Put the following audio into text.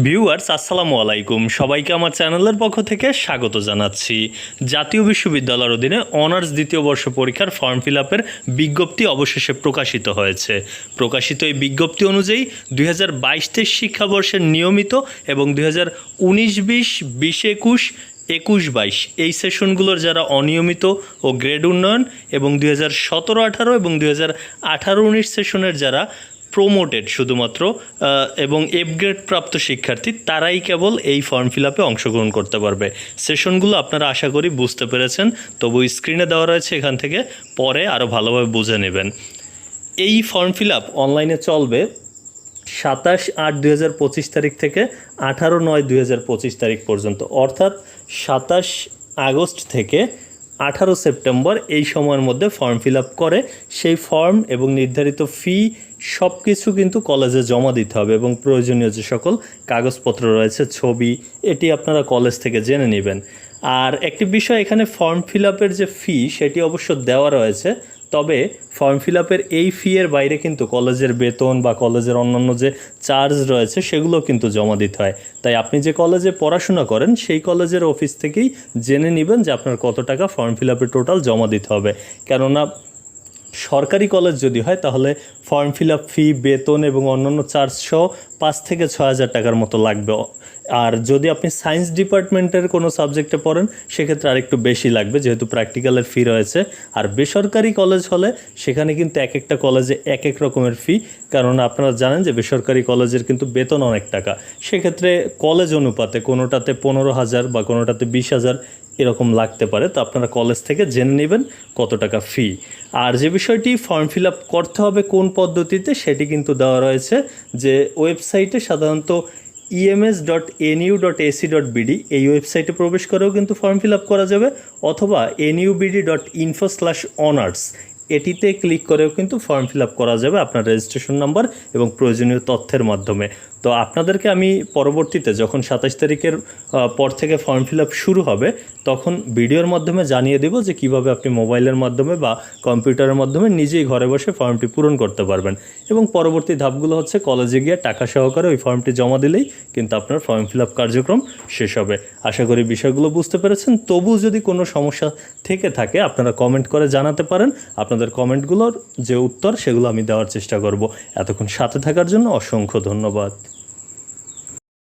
Viewers আসসালামু আলাইকুম। সবাইকে আমার চ্যানেলের পক্ষ থেকে স্বাগত জানাচ্ছি। জাতীয় বিশ্ববিদ্যালয়ের অধীনে অনার্স দ্বিতীয় বর্ষ পরীক্ষার ফর্ম ফিল আপের বিজ্ঞপ্তি অবশেষে প্রকাশিত হয়েছে। প্রকাশিত এই বিজ্ঞপ্তি অনুযায়ী দুই হাজার শিক্ষাবর্ষের নিয়মিত এবং দুই হাজার উনিশ বিশ বিশ, একুশ একুশ বাইশ এই সেশনগুলোর যারা অনিয়মিত ও গ্রেড উন্নয়ন এবং দুই হাজার সতেরো আঠারো এবং দুই হাজার আঠারো উনিশ সেশনের যারা প্রোমোটেড শুধুমাত্র এবং এপগ্রেড প্রাপ্ত শিক্ষার্থী, তারাই কেবল এই ফর্ম ফিল আপে অংশগ্রহণ করতে পারবে। সেশনগুলো আপনারা আশা করি বুঝতে পেরেছেন, তবু স্ক্রিনে দেওয়া রয়েছে, এখান থেকে পরে আরও ভালোভাবে বুঝে নেবেন। এই ফর্ম ফিল আপ অনলাইনে চলবে সাতাশ আট দুই হাজার পঁচিশ তারিখ থেকে আঠারো নয় দুই হাজার পঁচিশ তারিখ পর্যন্ত। অর্থাৎ সাতাশ আগস্ট থেকে আঠারো সেপ্টেম্বর এই সময়ের মধ্যে ফর্ম ফিল আপ করে। সেই ফর্ম এবং নির্ধারিত ফি সব কিছু কিন্তু কলেজে জমা দিতে হবে এবং প্রয়োজনীয় যে সকল কাগজপত্র রয়েছে, ছবি, এটি আপনারা কলেজ থেকে জেনে নেবেন। আর একটি বিষয় এখানে ফর্ম ফিল আপের যে ফি সেটি অবশ্য দেওয়া রয়েছে। তবে ফর্ম ফিল আপের এই ফিয়ের বাইরে কিন্তু কলেজের বেতন বা কলেজের অন্যান্য যে চার্জ রয়েছে, সেগুলো কিন্তু জমা দিতে হয়। তাই আপনি যে কলেজে পড়াশোনা করেন, সেই কলেজের অফিস থেকেই জেনে নেবেন যে আপনার কত টাকা ফর্ম ফিল আপের টোটাল জমা দিতে হবে। কেননা সরকারি কলেজ যদি হয়, তাহলে ফর্ম ফিল আপ, ফি, বেতন এবং অন্যান্য চার্জ সহ পাঁচ থেকে ছ হাজার টাকার মতো লাগবে। আর যদি আপনি সায়েন্স ডিপার্টমেন্টের কোনো সাবজেক্টে পড়েন, সেক্ষেত্রে আরেকটু বেশি লাগবে, যেহেতু প্র্যাকটিক্যালের ফি রয়েছে। আর বেসরকারি কলেজ হলে, সেখানে কিন্তু এক একটা কলেজে এক এক রকমের ফি, কারণ আপনারা জানেন যে বেসরকারি কলেজের কিন্তু বেতন অনেক টাকা। সেক্ষেত্রে কলেজ অনুপাতে কোনোটাতে পনেরো হাজার বা কোনোটাতে বিশ হাজার এরকম লাগতে পারে, তো আপনারা কলেজ থেকে জেনে নেবেন কত টাকা ফি আর যে বিষয়টি ফর্ম ফিল আপ করতে হবে কোন পদ্ধতিতে, সেটি কিন্তু দেওয়া রয়েছে যে ওয়েবসাইটে সাধারণত EMS dot NU dot AC dot BD এই ওয়েবসাইটে প্রবেশ করেও কিন্তু ফর্ম ফিল আপ করা যাবে, অথবা NUBD dot info slash honours এটিতে ক্লিক করেও কিন্তু ফর্ম ফিল আপ করা যাবে আপনার রেজিস্ট্রেশন নাম্বার এবং প্রয়োজনীয় তথ্যের মাধ্যমে। তো আপনাদেরকে আমি পরবর্তীতে যখন সাতাশ তারিখের পর থেকে ফর্ম ফিল আপ শুরু হবে তখন ভিডিওর মাধ্যমে জানিয়ে দেব যে কীভাবে আপনি মোবাইলের মাধ্যমে বা কম্পিউটারের মাধ্যমে নিজেই ঘরে বসে ফর্মটি পূরণ করতে পারবেন। এবং পরবর্তী ধাপগুলো হচ্ছে কলেজে গিয়ে টাকা সহকারে ওই ফর্মটি জমা দিলেই কিন্তু আপনার ফর্ম ফিল কার্যক্রম শেষ হবে। আশা করি বিষয়গুলো বুঝতে পেরেছেন। তবু যদি কোনো সমস্যা থেকে থাকে, আপনারা কমেন্ট করে জানাতে পারেন। আপনাদের কমেন্টগুলোর যে উত্তর, সেগুলো আমি দেওয়ার চেষ্টা করব। এতক্ষণ সাথে থাকার জন্য অসংখ্য ধন্যবাদ।